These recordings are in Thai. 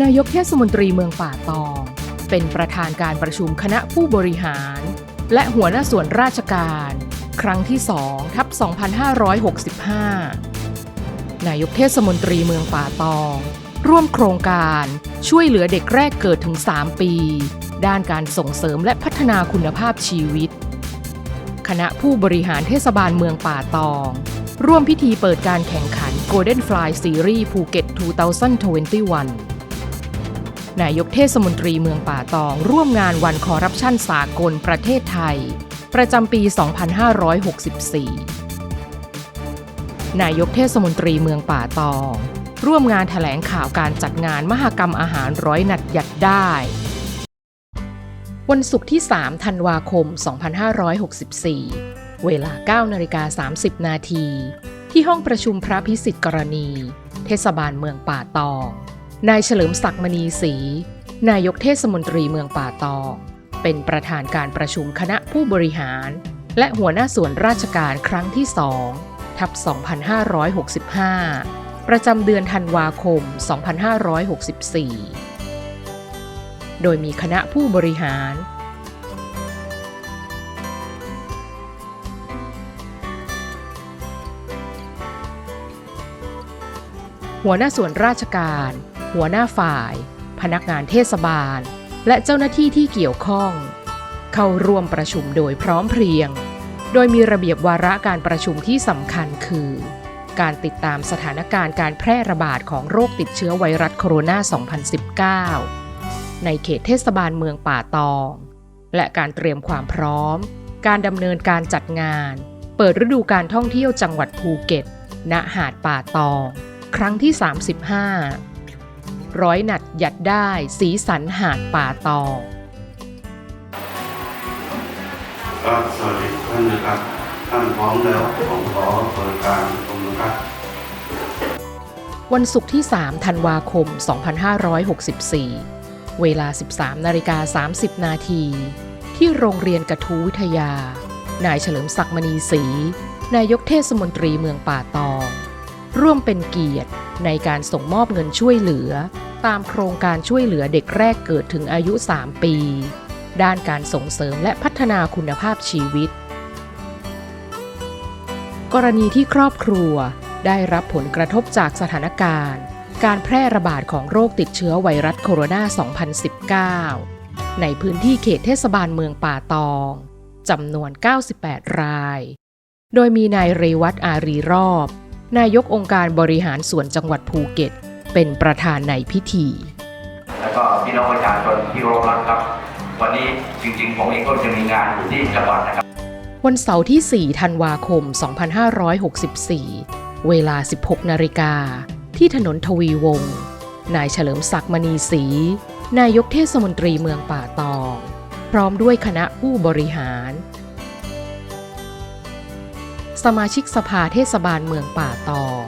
นายกเทศมนตรีเมืองป่าตอง เป็นประธานการประชุมคณะผู้บริหาร และหัวหน้าส่วนราชการ ครั้งที่2ทับ2565 นายกเทศมนตรีเมืองป่าตอง ร่วมโครงการช่วยเหลือเด็กแรกเกิดถึง 3 ปี ด้านการส่งเสริมและพัฒนาคุณภาพชีวิต คณะผู้บริหารเทศบาลเมืองป่าตอง ร่วมพิธีเปิดการแข่งขัน Golden Fly Series ภูเก็ต2021 นายกเทศมนตรีเมืองป่าตอง ร่วมงานวันคอร์รัปชันสากลประเทศไทย ประจำปี 2564 นายกเทศมนตรีเมืองป่าตอง ร่วมงานแถลงข่าวการจัดงานมหกรรมอาหารร้อยหนัดหยัดได้ วันศุกร์ที่ 3 ธันวาคม 2564 เวลา 9นาฬิกา30 นาที ที่ห้องประชุมพระพิสิทธิ์กรณี เทศบาลเมืองป่าตอง นายเฉลิมศักดิ์มณีศรีนายกเทศมนตรีเมืองป่าตองเป็นประธานการประชุมคณะผู้บริหาร และหัวหน้าส่วนราชการครั้งที่2ทับ 2565 ประจำเดือนธันวาคม 2564 โดยมีคณะผู้บริหาร หัวหน้าส่วนราชการ หัวหน้าฝ่าย พนักงานเทศบาล และเจ้าหน้าที่ที่เกี่ยวข้อง เข้าร่วมประชุมโดยพร้อมเพรียง โดยมีระเบียบวาระการประชุมที่สำคัญคือ การติดตามสถานการณ์การแพร่ระบาดของโรคติดเชื้อไวรัสโคโรนา 2019 ในเขตเทศบาลเมืองป่าตอง และการเตรียมความพร้อม การดำเนินการจัดงาน เปิดฤดูการท่องเที่ยวจังหวัดภูเก็ต ณ หาดป่าตอง ครั้งที่ 35 ร้อยหนัดหยัดได้ สีสันหาดป่าตองก็สวัสดีทุกท่านนะครับ ท่านพร้อมแล้วผมขอเปิดการประชุมนะครับวันศุกร์ที่ 3 ธันวาคม 2564 เวลา 13นาฬิกา30 นาที ที่โรงเรียนกระทูวิทยา นายเฉลิมศักดิ์มณีศรี นายกเทศมนตรีเมืองป่าตอง ร่วมเป็นเกียรติในการส่งมอบเงินช่วยเหลือ ตามโครงการช่วยเหลือเด็กแรกเกิดถึงอายุ 3 ปี ด้านการส่งเสริมและพัฒนาคุณภาพชีวิต กรณีที่ครอบครัวได้รับผลกระทบจากสถานการณ์ การแพร่ระบาดของโรคติดเชื้อไวรัสโคโรนา 2019 ในพื้นที่เขตเทศบาลเมืองป่าตองจำนวน 98 ราย โดยมีนายเรวัตอารีรอบ นายกองค์การบริหารส่วนจังหวัดภูเก็ต เป็นประธานในพิธี แล้วก็พี่น้องประชาชนที่เคารพรักครับ วันนี้จริงๆผมเองก็จะมีงานอยู่ที่จังหวัดนะครับ วันเสาร์ที่ 4 ธันวาคม 2564 เวลา 16 นาฬิกา ที่ถนนทวีวงศ์นายเฉลิมศักดิ์มณีศรีนายกเทศมนตรีเมืองป่าตอง พร้อมด้วยคณะผู้บริหาร สมาชิกสภาเทศบาลเมืองป่าตอง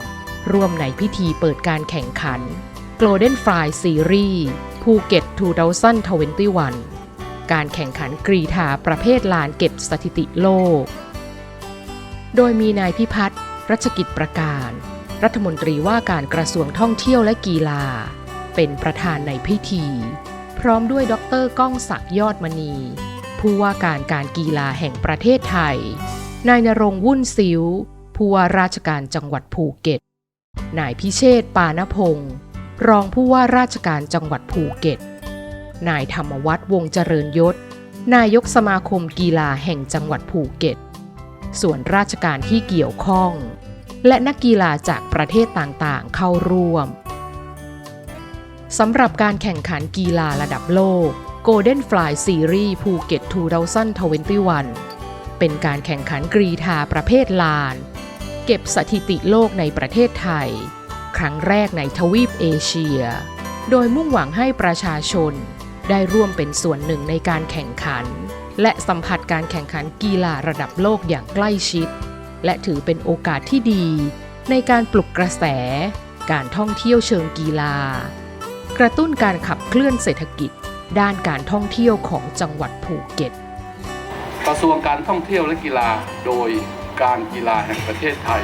ร่วมในพิธีเปิดการแข่งขัน Golden Fly Series ภูเก็ต 2021 การแข่งขันกรีธาประเภทลานเก็บสถิติโลก โดยมีนายพิพัฒน์รัชกิจประการ รัฐมนตรีว่าการกระทรวงท่องเที่ยวและกีฬา เป็นประธานในพิธี พร้อมด้วยดรก้องศักดิ์ยอดมณี ผู้ว่าการการกีฬาแห่งประเทศไทย นายนรงวุ่นซิ้วผู้ว่าราชการจังหวัดภูเก็ต นายพิเชษปานพงศ์รองผู้ว่าราชการจังหวัดภูเก็ต นายธรรมวัฒน์วงเจริญยศ นายกสมาคมกีฬาแห่งจังหวัดภูเก็ต ส่วนราชการที่เกี่ยวข้อง และนักกีฬาจากประเทศต่างๆเข้าร่วมสำหรับการแข่งขันกีฬาระดับโลก Golden Fly Series ภูเก็ต2021 เป็นการแข่งขันกรีธาประเภทลาน เก็บสถิติโลกในประเทศไทย ครั้งแรกในทวีปเอเชีย โดยมุ่งหวังให้ประชาชนได้ร่วมเป็นส่วนหนึ่งในการแข่งขัน และสัมผัสการแข่งขันกีฬาระดับโลกอย่างใกล้ชิด และถือเป็นโอกาสที่ดี ในการปลุกกระแส การท่องเที่ยวเชิงกีฬา กระตุ้นการขับเคลื่อนเศรษฐกิจ ด้านการท่องเที่ยวของจังหวัดภูเก็ต กระทรวงการท่องเที่ยวและกีฬาโดยการกีฬาแห่งประเทศไทย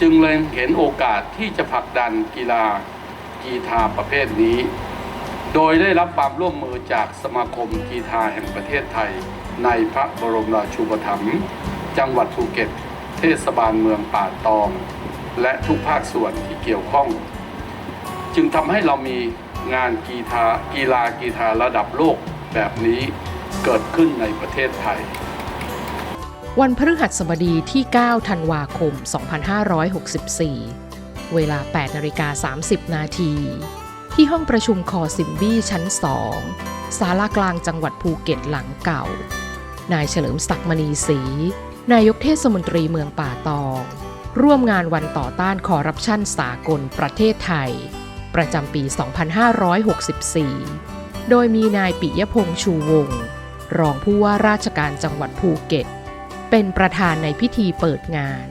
จึงเล็งเห็นโอกาสที่จะผลักดันกีฬากีฬาประเภทนี้ โดยได้รับความร่วมมือจากสมาคมกีฬาแห่งประเทศไทย ในพระบรมราชูปถัมภ์จังหวัดภูเก็ต เทศบาลเมืองป่าตอง และทุกภาคส่วนที่เกี่ยวข้อง จึงทำให้เรามีงานกีฬากีฬากีฬาระดับโลกแบบนี้ เกิดขึ้นในประเทศไทย วันพฤหัสบดีที่ 9 ธันวาคม 2564 เวลา 8นาฬิกา30 นาที ที่ห้องประชุมคอซิมบี้ชั้น 2 ศาลากลางจังหวัดภูเก็ตหลังเก่า นายเฉลิมศักดิ์มณีศรี นายกเทศมนตรีเมืองป่าตอง ร่วมงานวันต่อต้านคอร์รัปชันสากลประเทศไทย ประจำปี 2564 โดยมีนายปิยพงษ์ชูวงศ์ รองผู้ว่าราชการจังหวัดภูเก็ต เป็นประธานในพิธีเปิดงาน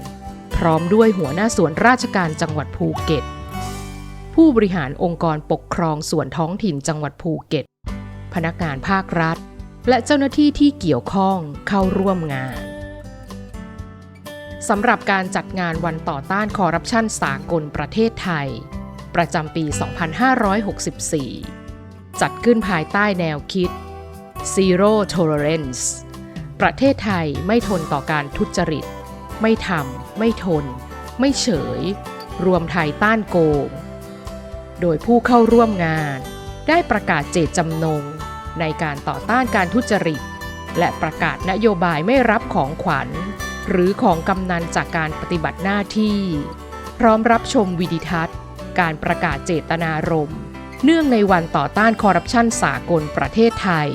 พร้อมด้วยหัวหน้าส่วนราชการจังหวัดภูเก็ต ผู้บริหารองค์กรปกครองส่วนท้องถิ่นจังหวัดภูเก็ต พนักงานภาครัฐ และเจ้าหน้าที่ที่เกี่ยวข้องเข้าร่วมงานสำหรับการจัดงานวันต่อต้านคอร์รัปชันสากลประเทศไทย ประจำปี 2564 จัดขึ้นภายใต้แนวคิด Zero Tolerance ประเทศไทยไม่ทนต่อการทุจริต ไม่ทำ ไม่ทน ไม่เฉย รวมไทยต้านโกง โดยผู้เข้าร่วมงาน ได้ประกาศเจตจำนง ในการต่อต้านการทุจริต และประกาศนโยบายไม่รับของขวัญ หรือของกำนันจากการปฏิบัติหน้าที่ พร้อมรับชมวิดิทัศน์ การประกาศเจตนารมณ์ เนื่องในวันต่อต้านคอร์รัปชันสากลประเทศไทย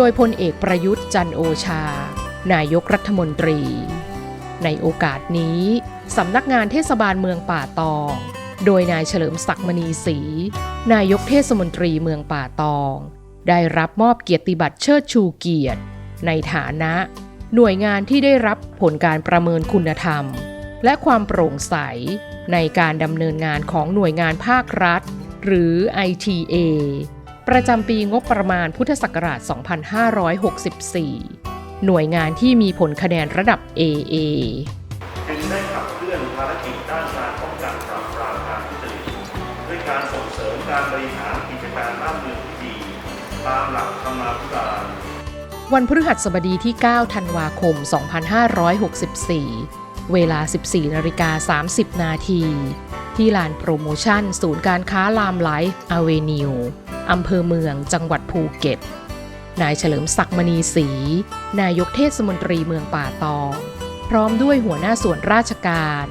โดยพลเอกประยุทธ์จันโอชา นายกรัฐมนตรี ในโอกาสนี้สำนักงานเทศบาลเมืองป่าตอง โดยนายเฉลิมศักดิ์มณีศรีนายกเทศมนตรีเมืองป่าตอง ได้รับมอบเกียรติบัตรเชิดชูเกียรติ ในฐานะ หน่วยงานที่ได้รับผลการประเมินคุณธรรม และความโปร่งใส ในการดำเนินงานของหน่วยงานภาครัฐ หรือ ITA ประจำปีงบประมาณพุทธศักราช 2564 หน่วยงานที่มีผลคะแนนระดับ AA จึงได้ขับเคลื่อนภารกิจด้านการป้องกันปราบปรามการทุจริตด้วยการส่งเสริมการบริหารกิจการบ้านเมืองที่ดีตามหลักธรรมาภิบาลวันพฤหัสบดีที่ 9 ธันวาคม 2564 เวลา 14นาฬิกา30 นาที ที่ลานโปรโมชั่น ศูนย์การค้าลามไลฟ์อเวนิวอำเภอเมืองจังหวัดภูเก็ต นายเฉลิมศักดิ์มณีศรี นายกเทศมนตรีเมืองป่าตอง พร้อมด้วยหัวหน้าส่วนราชการ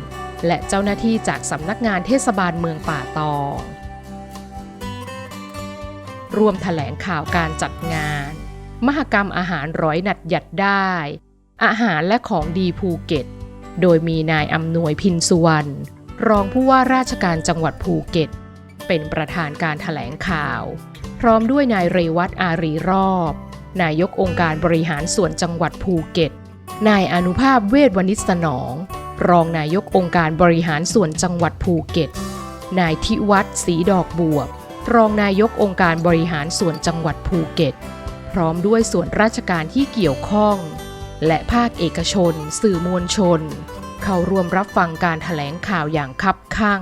และเจ้าหน้าที่จากสำนักงานเทศบาลเมืองป่าตองรวมแถลงข่าวการจัดงาน มหกรรมอาหารร้อยหนัดหยัดได้ อาหารและของดีภูเก็ต โดยมีนายอำนวยพินสุวรรณรองผู้ว่าราชการจังหวัดภูเก็ต เป็นประธานการถแถลงข่าว พร้อมด้วยนายเรวัตอารีรอบ นายกองค์การบริหารส่วนจังหวัดภูเก็ต นายอนุภาพเวทวณิสนอง รองนายกองค์การบริหารส่วนจังหวัดภูเก็ต นายทิวัฒน์ศรีดอกบวบรองนายกองค์การบริหารส่วนจังหวัดภูเก็ต พร้อมด้วยส่วนราชการที่เกี่ยวข้อง และภาคเอกชน สื่อมวลชน เข้าร่วมรับฟังการถแถลงข่าวอย่างคับคั่ง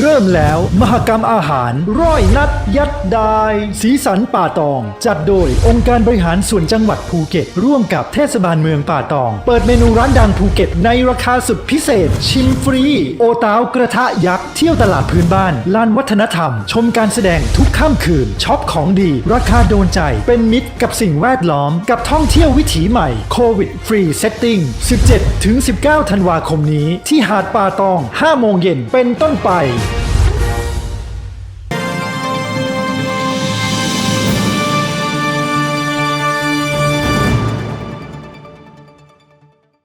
เริ่มแล้ว มหกรรมอาหาร ร้อยนัดยัดดาย สีสันป่าตอง จัดโดยองค์การบริหารส่วนจังหวัดภูเก็ต ร่วมกับเทศบาลเมืองป่าตอง เปิดเมนูร้านดังภูเก็ต ในราคาสุดพิเศษ ชิมฟรี โอตาวกระทะยักษ์เที่ยวตลาดพื้นบ้านลานวัฒนธรรม ชมการแสดงทุกค่ำคืนช็อปของดี ราคาโดนใจเป็นมิตรกับสิ่งแวดล้อม กับท่องเที่ยววิถีใหม่โควิดฟรีเซตติ้ง17-19 ธันวาคมนี้ ที่หาดป่าตอง 5 โมงเย็นเป็นต้นไป